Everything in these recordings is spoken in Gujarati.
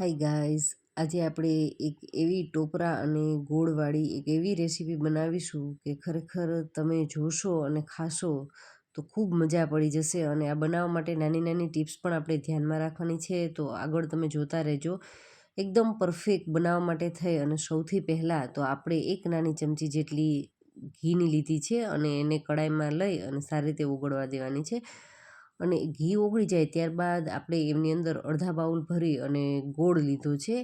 હાય ગાઈઝ આજે આપણે એક એવી ટોપરા અને ગોળવાળી એક એવી રેસીપી બનાવીશું કે ખરેખર તમે જોશો અને ખાશો તો ખૂબ મજા પડી જશે અને આ બનાવવા માટે નાની નાની ટિપ્સ પણ આપણે ધ્યાનમાં રાખવાની છે. તો આગળ તમે જોતા રહેજો. એકદમ પરફેક્ટ બનાવવા માટે થઈ અને સૌથી પહેલાં તો આપણે એક નાની ચમચી જેટલી ઘીની લીધી છે અને એને કડાઈમાં લઈ અને સારી રીતે ઓગળવા દેવાની છે. અને ઘી ઓગળી જાય ત્યારબાદ આપણે એમની અંદર અડધા બાઉલ ભરી અને ગોળ લીધો છે.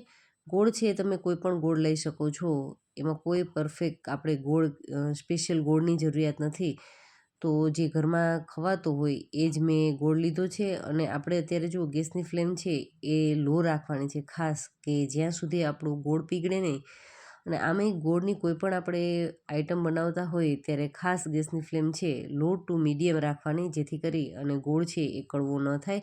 ગોળ છે, તમે કોઈ પણ ગોળ લઈ શકો છો. એમાં કોઈ પરફેક્ટ આપણે ગોળ સ્પેશિયલ ગોળની જરૂરિયાત નથી. તો જે ઘરમાં ખવાતો હોય એ જ મેં ગોળ લીધો છે અને આપણે અત્યારે જો ગેસની ફ્લેમ છે એ લો રાખવાની છે, ખાસ કે જ્યાં સુધી આપણો ગોળ પીગળે નહીં અને આમેય ગોળની કોઈ પણ આપણે આઈટમ બનાવતા હોય ત્યારે ખાસ ગેસની ફ્લેમ છે લો ટુ મીડિયમ રાખવાની, જેથી કરી અને ગોળ છે એ કડવો ન થાય.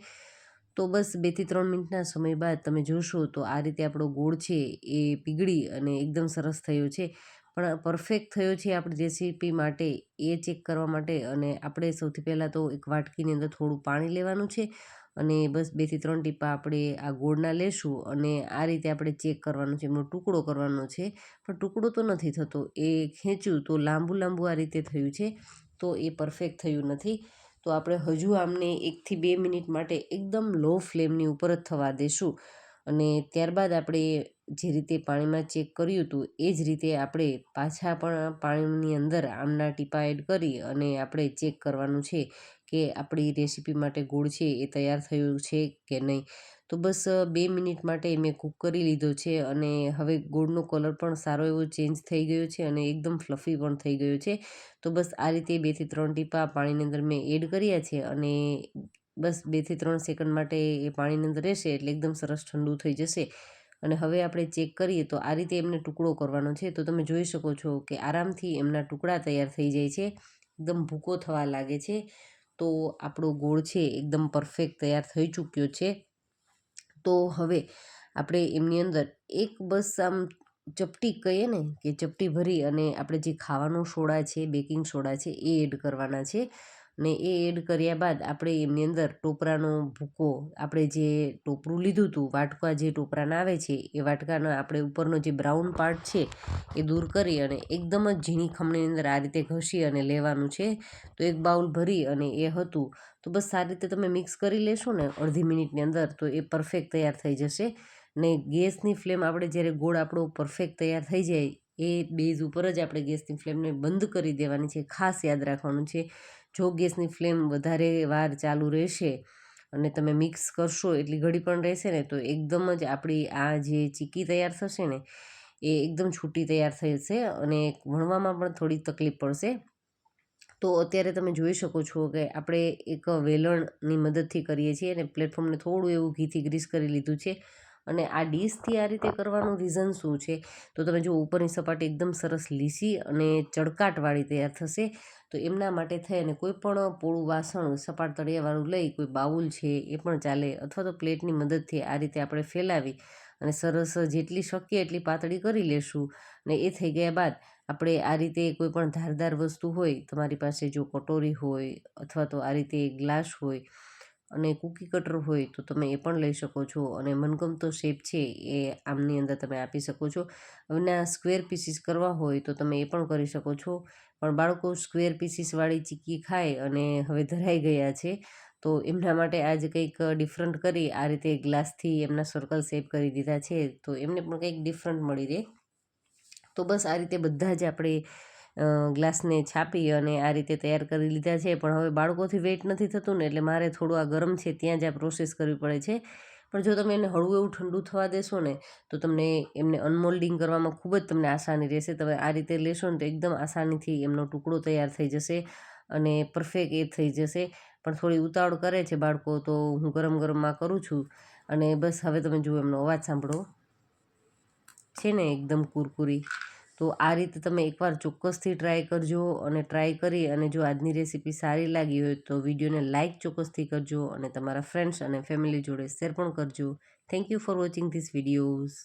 તો બસ બેથી ત્રણ મિનિટના સમય બાદ તમે જોશો તો આ રીતે આપણો ગોળ છે એ પીગળી અને એકદમ સરસ થયો છે. પણ પરફેક્ટ થયો છે આપણી રેસીપી માટે એ ચેક કરવા માટે અને આપણે સૌથી પહેલાં તો એક વાટકીની અંદર થોડું પાણી લેવાનું છે. અને બસ બેથી ત્રણ ટીપા આપણે આ ગોળના લેશું અને આ રીતે આપણે ચેક કરવાનું છે, એમનો ટુકડો કરવાનો છે. પણ ટુકડો તો નથી થતો, એ ખેંચ્યું તો લાંબુ લાંબુ આ રીતે થયું છે, તો એ પરફેક્ટ થયું નથી. તો આપણે હજુ આમને એકથી બે મિનિટ માટે એકદમ લો ફ્લેમની ઉપર જ થવા દેશું. અને ત્યારબાદ આપણે જે રીતે પાણીમાં ચેક કર્યું હતું, એ જ રીતે આપણે પાછા પણ પાણીની અંદર આમના ટીપા એડ કરી અને આપણે ચેક કરવાનું છે કે આપણી રેસીપી માટે ગોળ છે એ તૈયાર થયું છે કે નહીં? તો બસ બે મિનિટ માટે મેં કૂક કરી લીધો છે અને હવે ગોળનો કલર પણ સારો એવો ચેન્જ થઈ ગયો છે અને એકદમ ફ્લફી પણ થઈ ગયો છે. તો બસ આ રીતે બેથી ત્રણ ટીપા પાણીની અંદર મેં એડ કર્યા છે અને બસ બેથી ત્રણ સેકન્ડ માટે એ પાણીની અંદર રહેશે એટલે એકદમ સરસ ઠંડુ થઈ જશે. અને હવે આપણે ચેક કરીએ તો આ રીતે એમને ટુકડો કરવાનો છે. તો તમે જોઈ શકો છો કે આરામથી એમના ટુકડા તૈયાર થઈ જાય છે. એકદમ ભૂકો થવા લાગે છે. તો આપણો ગોળ છે એકદમ પરફેક્ટ તૈયાર થઈ ચૂક્યો છે. તો હવે આપણે એમની અંદર એક બસ આમ ચપટી કહીએ ને કે ચપટી ભરી અને આપણે જે ખાવાનો સોડા છે બેકિંગ સોડા છે એ એડ કરવાના છે. ને એ એડ કર્યા બાદ આપણે એમની અંદર ટોપરાનો ભૂકો, આપણે જે ટોપરું લીધું હતું, વાટકા જે ટોપરાના આવે છે, એ વાટકાનો આપણે ઉપરનો જે બ્રાઉન પાર્ટ છે, એ દૂર કરી અને એકદમ જ ઝીણી ખમણીની અંદર આ રીતે ઘસી અને લેવાનું છે. તો એક બાઉલ ભરી અને એ હતું. તો બસ સારી રીતે તમે મિક્સ કરી લેશો ને અડધી મિનિટની અંદર તો એ પરફેક્ટ તૈયાર થઈ જશે. ને ગેસની ફ્લેમ આપણે જ્યારે ગોળ આપણો પરફેક્ટ તૈયાર થઈ જાય, એ બેઝ ઉપર જ આપણે ગેસની ફ્લેમને બંધ કરી દેવાની છે. ખાસ યાદ રાખવાનું છે. જો ગેસની ફ્લેમ વધારે વાર ચાલુ રહેશે અને તમે મિક્સ કરશો, એટલી ઘડી પણ રહેશે ને, તો એકદમ જ આપણી આ જે ચીકી તૈયાર થશે ને, એ એકદમ છૂટી તૈયાર થશે અને વણવામાં પણ થોડી તકલીફ પડશે. તો અત્યારે તમે જોઈ શકો છો કે આપણે એક વેલણની મદદથી કરીએ છીએ અને પ્લેટફોર્મને થોડું એવું ઘીથી ગ્રીસ કરી લીધું છે. અને આ ડીશથી આ રીતે કરવાનું રીઝન શું છે? તો તમે જો ઉપરની સપાટી એકદમ સરસ લીસી અને ચડકાટવાળી તૈયાર થશે, તો એમના માટે થઈ અને કોઈ પણ પોળું વાસણ, સપાટ તળિયાવાળું લઈ, કોઈ બાઉલ છે એ પણ ચાલે અથવા તો પ્લેટની મદદથી આ રીતે આપણે ફેલાવી અને સરસ જેટલી શક્ય એટલી પાતળી કરી લેશું અને એ થઈ ગયા બાદ આપણે આ રીતે કોઈ પણ ધારદાર વસ્તુ હોય, તમારી પાસે જો કટોરી હોય અથવા તો આ રીતે ગ્લાસ હોય અને કૂકી કટર હોય તો તમે એ પણ લઈ શકો છો. અને મનગમતો શેપ છે એ આમની અંદર તમે આપી શકો છો. હવે સ્ક્વેર પીસીસ કરવા હોય તો તમે એ પણ કરી શકો છો. પણ બાળકો સ્ક્વેર પીસીસવાળી ચીક્કી ખાય અને હવે ધરાઈ ગયા છે. તો એમના માટે આજે કંઈક ડિફરન્ટ કરી આ રીતે ગ્લાસથી એમના સર્કલ શેપ કરી દીધા છે. તો એમને પણ કંઈક ડિફરન્ટ મળી રહે. તો બસ આ રીતે બધા જ આપણે ગ્લાસને છાપી અને આ રીતે તૈયાર કરી લીધા છે. પણ હવે બાળકોથી વેઇટ નથી થતું ને એટલે મારે થોડું આ ગરમ છે ત્યાં જ આ પ્રોસેસ કરવી પડે છે. પણ જો તમે એને હળવું એવું ઠંડુ થવા દેશો ને, તો તમને એમને અનમોલ્ડિંગ કરવામાં ખૂબ જ તમને આસાની રહેશે. તમે આ રીતે લેશો ને તો એકદમ આસાનીથી એમનો ટુકડો તૈયાર થઈ જશે અને પરફેક્ટ એ થઈ જશે. પણ થોડી ઉતાવળ કરે છે બાળકો, તો હું ગરમ ગરમમાં કરું છું. અને બસ હવે તમે જુઓ એમનો અવાજ સાંભળો. છે ને એકદમ કુરકુરી. તો આ રીતે તમે એકવાર ચોક્કસથી ટ્રાય કરજો અને ટ્રાય કરી અને જો આજની રેસીપી સારી લાગી હોય તો વિડીયોને લાઇક ચોક્કસથી કરજો અને તમારા ફ્રેન્ડ્સ અને ફેમિલી જોડે શેર પણ કરજો. Thank you for watching this videos.